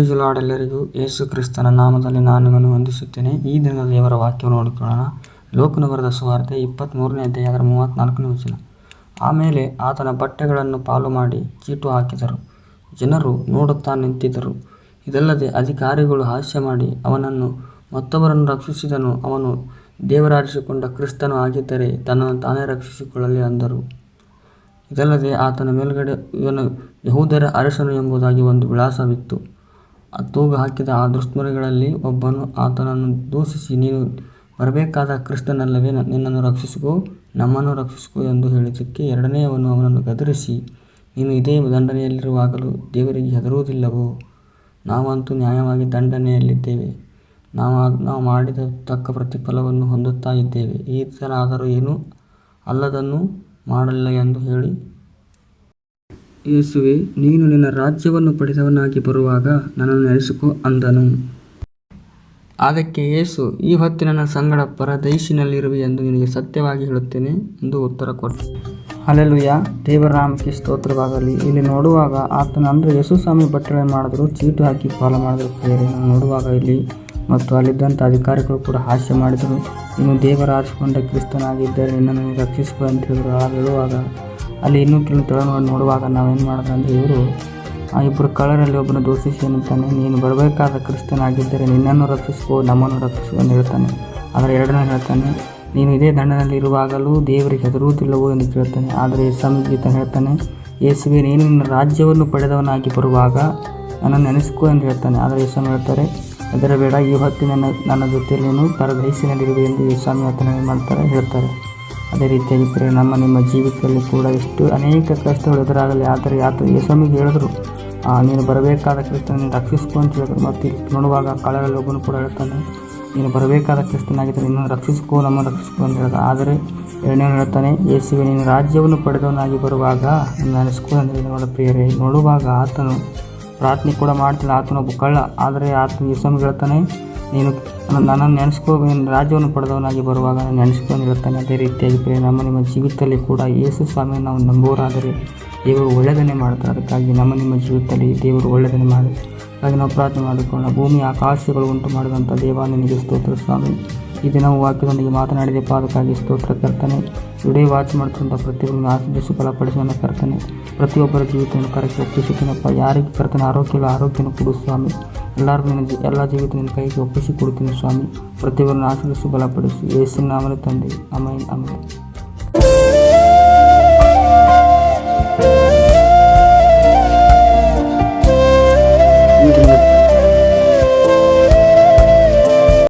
Price lord ಎಲ್ಲರಿಗೂ. ಯೇಸು ಕ್ರಿಸ್ತನ ನಾಮದಲ್ಲಿ ನಾನು ನಿಮ್ಮನ್ನು ವಂದಿಸುತ್ತೇನೆ. ಈ ದಿನದ ದೇವರ ವಾಕ್ಯವನ್ನು ನೋಡಿಕೊಳ್ಳೋಣ. ಲೋಕನು ಬರೆದ ಸುವಾರ್ತೆ ಇಪ್ಪತ್ತ್ಮೂರನೇ ಅಧ್ಯಾಯ ಅದರ ಮೂವತ್ತ್ನಾಲ್ಕನೇ ವಚನ. ಆಮೇಲೆ ಆತನ ಬಟ್ಟೆಗಳನ್ನು ಪಾಲು ಮಾಡಿ ಚೀಟು ಹಾಕಿದರು. ಜನರು ನೋಡುತ್ತಾ ನಿಂತಿದ್ದರು. ಇದಲ್ಲದೆ ಅಧಿಕಾರಿಗಳು ಹಾಸ್ಯ ಮಾಡಿ ಅವನನ್ನು ಮತ್ತೊಬ್ಬರನ್ನು ರಕ್ಷಿಸಿದನು. ಅವನು ದೇವರಾರಿಸಿಕೊಂಡ ಕ್ರಿಸ್ತನು ಆಗಿದ್ದರೆ ತನ್ನನ್ನು ತಾನೇ ರಕ್ಷಿಸಿಕೊಳ್ಳಲಿ ಅಂದರು. ಇದಲ್ಲದೆ ಆತನ ಮೇಲುಗಡೆ ಇವನು ಯಹೂದರ ಅರಸನು ಎಂಬುದಾಗಿ ಒಂದು ವಿಳಾಸವಿತ್ತು. ತೂಗು ಹಾಕಿದ ಆ ದುಷ್ಮರಿಗಳಲ್ಲಿ ಒಬ್ಬನು ಆತನನ್ನು ದೂಷಿಸಿ, ನೀನು ಬರಬೇಕಾದ ಕೃಷ್ಣನಲ್ಲವೇ ನಿನ್ನನ್ನು ರಕ್ಷಿಸಿಕೋ, ನಮ್ಮನ್ನು ರಕ್ಷಿಸಿಕೋ ಎಂದು ಹೇಳಿದ್ದಕ್ಕೆ ಎರಡನೆಯವನು ಅವನನ್ನು ಗದರಿಸಿ, ನೀನು ಇದೇ ದಂಡನೆಯಲ್ಲಿರುವಾಗಲೂ ದೇವರಿಗೆ ಹೆದರುವುದಿಲ್ಲವೋ? ನಾವಂತೂ ನ್ಯಾಯವಾಗಿ ದಂಡನೆಯಲ್ಲಿದ್ದೇವೆ. ನಾವು ನಾವು ಮಾಡಿದ ತಕ್ಕ ಪ್ರತಿಫಲವನ್ನು ಹೊಂದುತ್ತಾ ಇದ್ದೇವೆ. ಈತನಾದರೂ ಏನೂ ಅಲ್ಲದನ್ನು ಮಾಡಲಿಲ್ಲ ಎಂದು ಹೇಳಿ ಯೇಸುವೆ, ನೀನು ನಿನ್ನ ರಾಜ್ಯವನ್ನು ಪಡೆದವನಾಗಿ ಬರುವಾಗ ನನ್ನನ್ನು ನೆನೆಸಿಕೊ ಅಂದನು. ಅದಕ್ಕೆ ಯೇಸು, ಈ ಹೊತ್ತು ನನ್ನ ಸಂಗಡ ಪರದೈಸಿನಲ್ಲಿರುವೆ ಎಂದು ನಿನಗೆ ಸತ್ಯವಾಗಿ ಹೇಳುತ್ತೇನೆ ಎಂದು ಉತ್ತರ ಕೊಟ್ಟನು. ಅಲೆಲುಯ್ಯ ದೇವರಾಮಕ್ಕೆ ಸ್ತೋತ್ರವಾಗಲಿ. ಇಲ್ಲಿ ನೋಡುವಾಗ ಆತನ ಅಂದರೆ ಯೇಸು ಸ್ವಾಮಿ ಬಟ್ಟೆಗಳನ್ನು ಮಾಡಿದ್ರು, ಚೀಟು ಹಾಕಿ ಪಾಲ ಮಾಡಿದ್ರು ಪ್ರೇರೆ ನಾನು ನೋಡುವಾಗ ಇಲ್ಲಿ ಮತ್ತು ಅಲ್ಲಿದ್ದಂಥ ಅಧಿಕಾರಿಗಳು ಕೂಡ ಹಾಸ್ಯ ಮಾಡಿದರು. ಇನ್ನು ದೇವರ ಕ್ರಿಸ್ತನಾಗಿದ್ದರೆ ನನ್ನನ್ನು ರಕ್ಷಿಸಿಕೊ ಅಂತ ಹೇಳಿದ್ರು. ಆಗ ಹೇಳುವಾಗ ಅಲ್ಲಿ ಇನ್ನೂ ಕೆಲವು ತಳವನ್ನು ನೋಡುವಾಗ ನಾವೇನು ಮಾಡೋದು ಅಂದರೆ ಇವರು, ಆ ಇಬ್ಬರು ಕಳ್ಳರಲ್ಲಿ ಒಬ್ಬನ ದೂಷಿಸಿ ಎನ್ನುತ್ತಾನೆ ನೀನು ಬರಬೇಕಾದ ಕ್ರಿಸ್ತನಾಗಿದ್ದರೆ ನಿನ್ನನ್ನು ರಕ್ಷಿಸ್ಕೋ ನಮ್ಮನ್ನು ರಕ್ಷಿಸು ಎಂದು ಹೇಳ್ತಾನೆ. ಆದರೆ ಎರಡನೇ ಹೇಳ್ತಾನೆ, ನೀನು ಇದೇ ದಂಡದಲ್ಲಿ ಇರುವಾಗಲೂ ದೇವರಿಗೆ ಹೆದರುವುದಿಲ್ಲವೋ ಎಂದು ಕೇಳ್ತಾನೆ. ಆದರೆ ಸಂಗೀತ ಹೇಳ್ತಾನೆ, ಯೇಸುವೆ, ನೀನು ನಿನ್ನ ರಾಜ್ಯವನ್ನು ಪಡೆದವನಾಗಿ ಬರುವಾಗ ನನ್ನನ್ನು ನೆನೆಸ್ಕೋ ಎಂದು ಹೇಳ್ತಾನೆ. ಆದರೆ ಯೇಸು ಹೇಳ್ತಾರೆ ಬೇಡ ಈ ಹೊತ್ತಿನ ನನ್ನ ಜೊತೆಯಲ್ಲಿ ನೀನು ಪರದೈಸಿನಲ್ಲಿರುವೆ ಎಂದು ಯೇಸ್ವಾಮಿ ಆತನ ಮಾಡ್ತಾರೆ, ಹೇಳ್ತಾರೆ. ಅದೇ ರೀತಿಯಾಗಿ ಪ್ರೇ ನಮ್ಮ ನಿಮ್ಮ ಜೀವಿತದಲ್ಲಿ ಕೂಡ ಎಷ್ಟು ಅನೇಕ ಕಷ್ಟಗಳು ಎದುರಾಗಲಿ ಆದರೆ ಯಾತು ಯೇಸ್ವಾಮಿಗೆ ಹೇಳಿದ್ರು ನೀನು ಬರಬೇಕಾದ ಕ್ರಿಸ್ತನ ರಕ್ಷಿಸ್ಕೊ ಅಂತ ಹೇಳಿದ್ರು. ಮತ್ತು ನೋಡುವಾಗ ಕಳೆಗಳಲ್ಲಿ ಒಬ್ಬನು ಕೂಡ ಹೇಳ್ತಾನೆ, ನೀನು ಬರಬೇಕಾದ ಕ್ರಿಸ್ತನಾಗಿದ್ದರೆ ನಿನ್ನನ್ನು ರಕ್ಷಿಸ್ಕೋ, ನಮ್ಮನ್ನು ರಕ್ಷಿಸ್ಕೋ ಅಂತ ಹೇಳಿದ ಆದರೆ ಎರಡನೇ ಹೇಳ್ತಾನೆ, ಯೇಸುವೆ, ನೀನು ರಾಜ್ಯವನ್ನು ಪಡೆದವನಾಗಿ ಬರುವಾಗ ನನ್ನ ನೆನೆಸ್ಕೋ ಅಂದರೆ ನೋಡ ಪ್ರಿಯರೇ, ನೋಡುವಾಗ ಆತನು ಪ್ರಾರ್ಥನೆ ಕೂಡ ಮಾಡ್ತಿಲ್ಲ ಆತನೊಬ್ಬ ಕಳ್ಳ, ಆದರೆ ಆತನು ಯೇಸ್ವಾಮಿ ಹೇಳ್ತಾನೆ ನೀನು ನನ್ನನ್ನು ನೆನೆಸ್ಕೋ ರಾಜ್ಯವನ್ನು ಪಡೆದವನಾಗಿ ಬರುವಾಗ ನಾನು ನೆನೆಸ್ಕೊಂಡು ಹೇಳ್ತಾನೆ ಅದೇ ರೀತಿಯಾಗಿ ನಮ್ಮ ನಿಮ್ಮ ಜೀವಿತದಲ್ಲಿ ಕೂಡ ಯೇಸು ಸ್ವಾಮಿಯನ್ನು ನಾವು ನಂಬುವರಾದರೆ ದೇವರು ಒಳ್ಳೆಯದನ್ನೇ ಮಾಡ್ತಾರೆ ಅದಕ್ಕಾಗಿ ನಮ್ಮ ನಿಮ್ಮ ಜೀವಿತದಲ್ಲಿ ದೇವರು ಒಳ್ಳೆಯದನ್ನೇ ಮಾಡಿ ಹಾಗೆ ನಾವು ಪ್ರಾರ್ಥನೆ ಮಾಡಿಕೊಳ್ಳೋಣ. ಭೂಮಿ ಆಕಾಶಗಳು ಉಂಟು ಮಾಡಿದಂಥ ದೇವ, ನಿನಗೆ ಸ್ತೋತ್ರ ಸ್ವಾಮಿ. ಈ ದಿನವೂ ವಾಕ್ಯದೊಂದಿಗೆ ಮಾತನಾಡಿದೆ ಪಾದಕ್ಕಾಗಿ ಸ್ತೋತ್ರ ಕರ್ತನೆ ವಿಡಿಯೋ ವಾಚ್ ಮಾಡ್ತಂಥ ಪ್ರತಿಯೊಬ್ಬರನ್ನು ಆಶೀರ್ವದಿಸಿ ಬಲಪಡಿಸಿ ನನ್ನ ಕರ್ತನೆ ಪ್ರತಿಯೊಬ್ಬರ ಜೀವಿತವನ್ನು ಕರೆಕ್ಟ್ ಒಪ್ಪಿಸುತ್ತೀನಪ್ಪ ಯಾರಿಗೆ ಕರ್ತನೆ ಆರೋಗ್ಯಗಳ ಆರೋಗ್ಯನ ಕೊಡು ಸ್ವಾಮಿ ಎಲ್ಲರಿಗೂ ನಿನ್ನ ಎಲ್ಲ ಜೀವಿತ ನಿನ್ನ ಕೈಗೆ ಒಪ್ಪಿಸಿ ಕೊಡ್ತೀನಿ ಸ್ವಾಮಿ ಪ್ರತಿಯೊಬ್ಬರನ್ನು ಆಶೀರ್ವಿಸಿ ಬಲಪಡಿಸಿ ಯೇಸಿನ ನಾಮಲೆ ತಂದೆ ಆಮೇಲೆ ಆಮೇಲೆ